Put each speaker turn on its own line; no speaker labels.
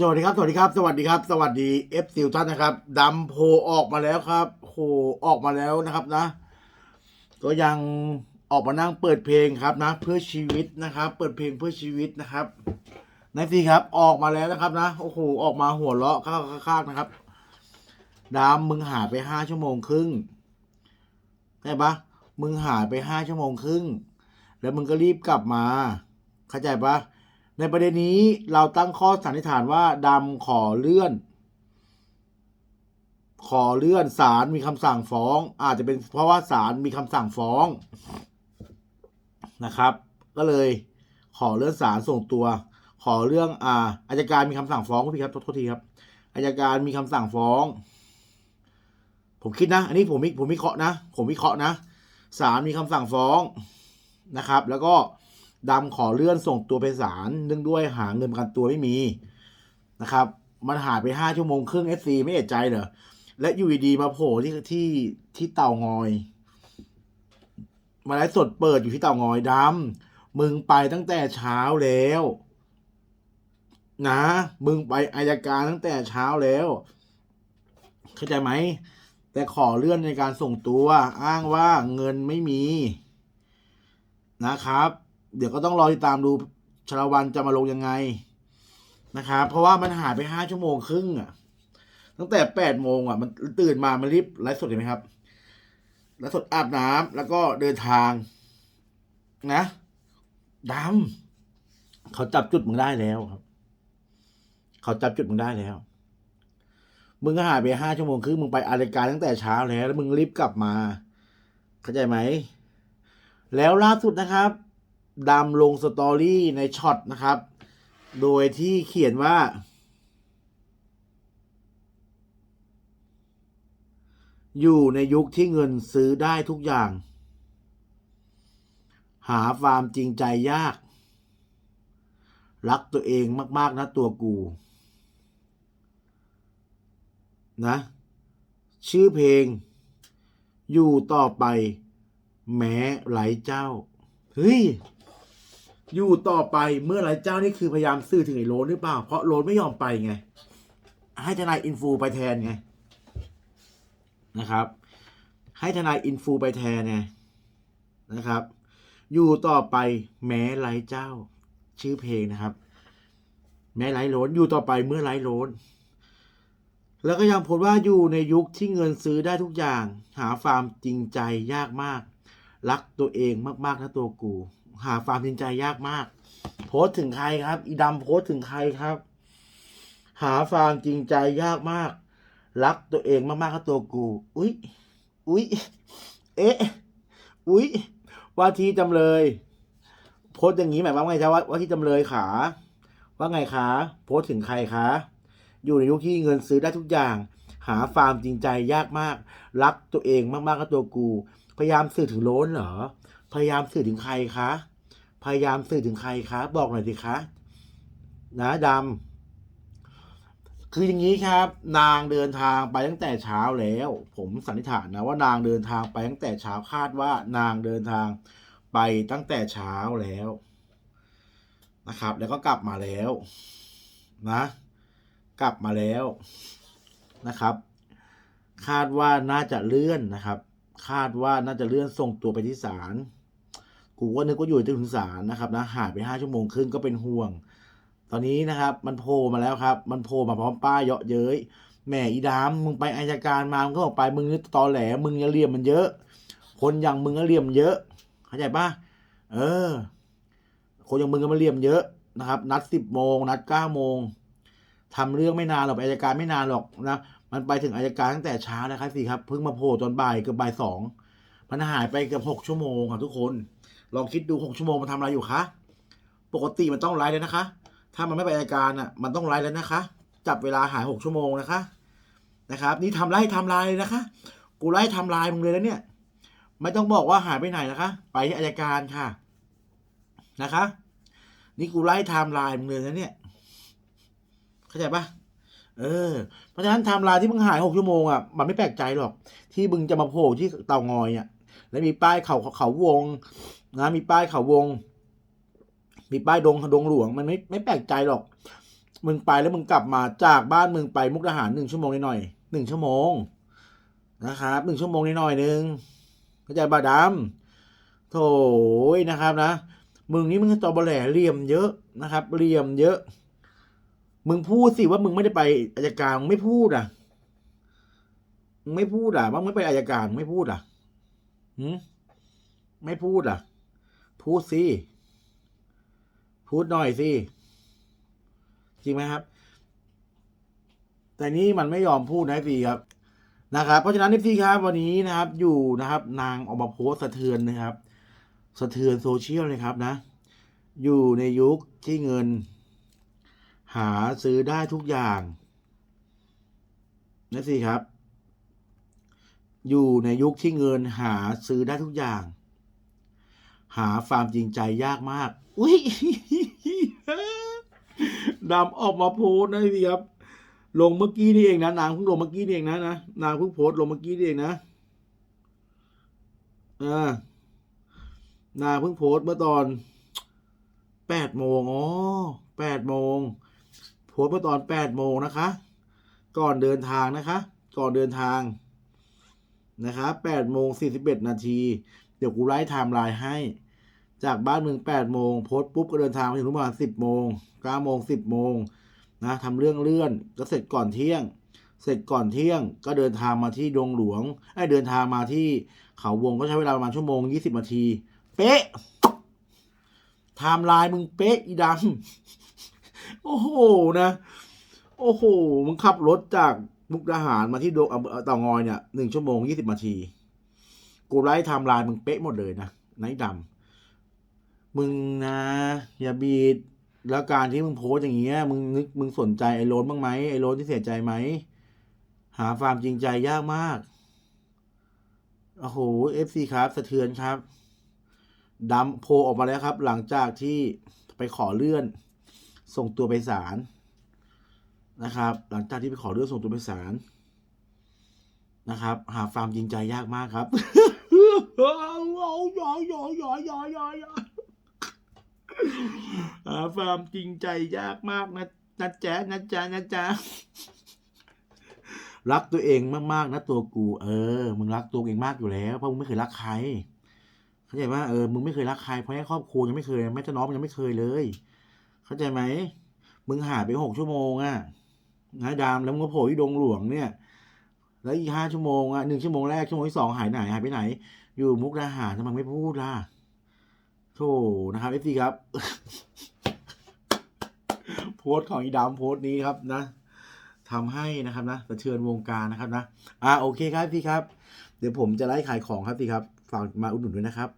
สวัสดีครับ สวัสดีครับ สวัสดีครับ สวัสดีเอฟซิลท่านนะครับดำโพออกมาแล้วครับโหออกมาแล้วนะครับนะ ก็ยังออกมานั่งเปิดเพลงครับนะ เพื่อชีวิตนะครับ เปิดเพลงเพื่อชีวิตนะครับนายซีครับ ออกมาแล้วนะครับนะโอ้โหออกมาหัวเราะข้างๆนะครับดำมึงหายไปห้าชั่วโมงครึ่งใช่ปะมึงหายไปห้าชั่วโมงครึ่งแล้วมึงก็รีบกลับมา เข้าใจปะ ในประเด็นนี้เราตั้งข้อสันนิษฐานว่าดำขอเลื่อน ขอเลื่อนศาลมีคำสั่งฟ้อง อาจจะเป็นเพราะว่าศาลมีคำสั่งฟ้องนะครับ ก็เลยขอเลื่อนศาลส่งตัว ขอเรื่องอ่าอายการมีคำสั่งฟ้องพี่ครับโทษทีครับอายการมีคำสั่งฟ้อง ผมคิดนะ อันนี้ผมผมวิเคราะห์นะ ผมวิเคราะห์นะศาลมีคำสั่งฟ้องนะครับ แล้วก็ ดำขอเลื่อนส่งตัวไปศาลเนื่องด้วยหาเงินประกันตัวไม่มีนะครับ มันหายไปห้าชั่วโมงครึ่งเอซีไม่เอะใจเหรอและอยู่ดีมาโผล่ที่ที่ที่เตางอย มาไลฟ์สดเปิดอยู่ที่เต่างอยดำมึงไปตั้งแต่เช้าแล้ว นะ มึงไปอายการตั้งแต่เช้าแล้วเข้าใจไหมแต่ขอเลื่อนในการส่งตัว อ้างว่าเงินไม่มีนะครับ เดี๋ยวก็ต้องรอติดตามดูชาลวันจะมาลงยังไงนะครับเพราะว่ามันหายไปห้าชั่วโมงครึ่งอะ ตั้งแต่แปดโมงอะ มันตื่นมามันรีบไลฟ์สดเห็นไหมครับไลฟ์สดอาบน้ำแล้วก็เดินทาง นะดำเขาจับจุดมึงได้แล้วครับ เขาจับจุดมึงได้แล้ว มึงก็หายไปห้าชั่วโมงครึ่งมึงไปอารายการตั้งแต่เช้าแล้ว แล้วมึงรีบกลับมา เข้าใจไหม แล้วล่าสุดนะครับ ดำลงสตอรี่ในช็อตนะครับ โดยที่เขียนว่า อยู่ในยุคที่เงินซื้อได้ทุกอย่าง หาฟาร์มจริงใจยาก รักตัวเองมาก ๆ นะตัวกู นะ ชื่อเพลง อยู่ต่อไป แม้ไหลเจ้า เฮ้ย อยู่ต่อไปเมื่อไรเจ้านี่คือพยายามสื่อถึงไอ้โรนหรือเปล่า เพราะโรนไม่ยอมไปไง ให้ทนายอินฟูไปแทนไงนะครับ ให้ทนายอินฟูไปแทนไงนะครับ อยู่ต่อไปแม้ไรเจ้า ชื่อเพลงนะครับ แม้ไหลโลนอยู่ต่อไปเมื่อไหลโลนแล้วก็ยังพูดว่าอยู่ในยุคที่เงินซื้อได้ทุกอย่าง หาฟาร์มจริงใจยากมาก รักตัวเองมากๆนะตัวกู หาฟามจริงใจยากมาก โพสต์ถึงใครครับ อีดำโพสต์ถึงใครครับ หาฟามจริงใจยากมาก รักตัวเองมากๆนะตัวกู อุ๊ย อุ๊ย เอ๊ะ อุ๊ย ว่าที่จำเลย โพสต์อย่างนี้หมายความว่าไงจ๊ะว่าว่าที่จำเลยขา ว่าไงคะ โพสต์ถึงใครคะ อยู่ในยุคที่เงินซื้อได้ทุกอย่าง หาฟามจริงใจยากมาก รักตัวเองมากๆก็ตัวกู พยายามสื่อถึงโล้นเหรอ พยายามสื่อถึงใครคะ พยายามสื่อถึงใครคะ บอกหน่อยสิคะนะดำคืออย่างนี้ครับ นางเดินทางไปตั้งแต่เช้าแล้ว ผมสันนิษฐานนะว่านางเดินทางไปตั้งแต่เช้าคาดว่า นางเดินทางไปตั้งแต่เช้าแล้วนะครับ แล้วก็กลับมาแล้วนะ กลับมาแล้วนะครับ คาดว่าน่าจะเลื่อนนะครับ คาดว่าน่าจะเลื่อนส่งตัวไปที่ศาล กูก็นึกว่าอยู่ที่ถึงศาลนะครับนะหายไปห้าชั่วโมงครึ่งก็เป็นห่วง ตอนนี้นะครับ มันโผล่มาแล้วครับ มันโผล่มาพร้อมป้ายเยาะเย้ยแหมอีดามมึงไปอายการมามึงก็ออกไปมึงนี่ตอแหลมึงอย่าเลี่ยมมันเยอะ คนอย่างมึงก็เลี่ยมเยอะ เข้าใจปะเออ คนอย่างมึงก็มาเหลี่ยมเยอะนะครับ นัดสิบโมงนัดเก้าโมงทำเรื่องไม่นานหรอกอายการไม่นานหรอกนะมันไปถึงอายการตั้งแต่เช้านะครับสิครับเพิ่งมาโผล่ตอนบ่ายเกือบบ่ายสองมันหายไปเกือบหกชั่วโมงครับทุกคน ลองคิดดูหกชั่วโมงมันทำอะไรอยู่คะปกติมันต้องไลฟ์แล้วนะคะ ถ้ามันไม่ไปอายการอะมันต้องไลฟ์แล้วนะคะ จับเวลาหายหกชั่วโมงนะคะนะครับ นี่ทำไล่ทำลายเลยนะคะ กูไล่ทำลายมึงเลยแล้วเนี่ย ไม่ต้องบอกว่าหายไปไหนนะคะ ไปที่อายการค่ะนะคะ นี่กูไล่ไทม์ไลน์มึงเลยนะเนี่ย เข้าใจปะเออ เพราะฉะนั้นไทม์ไลน์ที่มึงหายหกชั่วโมงอะ มันไม่แปลกใจหรอก ที่มึงจะมาโผล่ที่เตางอยอะ แล้วมีป้ายเขาเขาวงนะมีป้ายเขาวง มีป้ายดงดงหลวง มันไม่ไม่แปลกใจหรอก มึงไปแล้วมึงกลับมาจากบ้านมึงไปมุกดาหารหนึ่งชั่วโมงหน่อยหนึ่งชั่วโมงนะครับหนึ่งชั่วโมงหน่อยหนึ่งเข้าใจบาดำโถยนะครับนะมึงนี่มึงตอบแหลเหลี่ยมเยอะนะครับเหลี่ยมเยอะ มึงพูดสิว่ามึงไม่ได้ไปอายการมึงไม่พูดอะมึงไม่พูดอะว่ามึงไม่ไปอายการไม่พูดอะ หืมไม่พูดอะ พูดสิ พูดหน่อยสิ จริงไหมครับ แต่นี่มันไม่ยอมพูดนะพี่ครับ นะครับ เพราะฉะนั้นพี่ครับ วันนี้นะครับ อยู่นะครับ นางออกมาโพส์สะเทือนนะครับ สะเทือนโซเชียลเลยครับนะ อยู่ในยุคที่เงิน หาซื้อได้ทุกอย่างนะสิครับ อยู่ในยุคที่เงินหาซื้อได้ทุกอย่าง หาฟาร์มจริงใจยากมาก อุ้ยดำออกมาโพสนะพี่ครับ ลงเมื่อกี้นี่เองนะนางเพิ่งลงเมื่อกี้นี่เองนะนะนางเพิ่งโพสลงเมื่อกี้นี่เองนะอ่านางเพิ่งโพสเมื่อตอนแปดโมงอ๋อแปดโมงโพสเมื่อตอนแปดโมงนะคะ ก่อนเดินทางนะคะ ก่อนเดินทาง นะครับแปดโมงสี่สิบเอ็ดนาที เดี๋ยวกูไล่ไทม์ไลน์ให้ จากบ้านมึงแปดโมงโพสปุ๊บก็เดินทางไปถึงประมาณสิบโมงเก้าโมงสิบโมงนะทำเรื่องเลื่อนก็เสร็จก่อนเที่ยง เสร็จก่อนเที่ยงก็เดินทางมาที่ดงหลวงไอ้เดินทางมาที่เขาวงก็ใช้เวลาประมาณชั่วโมงยี่สิบนาที เป๊ะไทม์ไลน์มึงเป๊ะอีดำโอ้โหนะ โอ้โหมึงขับรถจาก มุกดาหารมาที่ดงเต่างอยเนี่ยหนึ่งชั่วโมงยี่สิบนาที กูไล่ไทม์ไลน์มึงเป๊ะหมดเลยนะไนท์ดำมึงนะอย่าบีดแล้วการที่มึงโพสอย่างเงี้ยมึงนึกมึงสนใจไอ้โรนบ้างไหมไอ้โรนที่เสียใจไหมหาฟามจริงใจยากมากโอ้โหเอฟซีครับสะเทือนครับดำโพออกมาแล้วครับ หลังจากที่ไปขอเลื่อน ส่งตัวไปศาล นะครับ หลังจากที่ไปขอเลื่อนส่งตัวไปศาลนะครับ หาฟาร์มจริงใจยากมากครับหาฟาร์มจริงใจยากมากนะนะจ๊ะนะจ๊ะนะจ๊ะรักตัวเองมากๆนะตัวกู เออ มึงรักตัวเองมากอยู่แล้วเพราะมึงไม่เคยรักใครเข้าใจว่าเออมึงไม่เคยรักใครเพราะให้ครอบครัวยังไม่เคยแม้แต่น้องยังไม่เคยเลย เข้าใจไหมมึงหายไปหกชั่วโมงอะ นะดามแล้วมึงก็โผล่ที่ดงหลวงเนี่ย แล้วอีกห้าชั่วโมงอะหนึ่งชั่วโมงแรกชั่วโมงที่สองหายไหนหายไปไหน อยู่มุกดาหารทำไมไม่พูดล่ะโธ่นะครับเอฟซีครับ โพสต์ของอีดามโพสต์นี้ครับนะทำให้นะครับนะสะเทือนวงการนะครับนะ อ่าโอเคครับพี่ครับ เดี๋ยวผมจะไล่ขายของครับพี่ครับ ฝากมาอุดหนุนด้วยนะครับ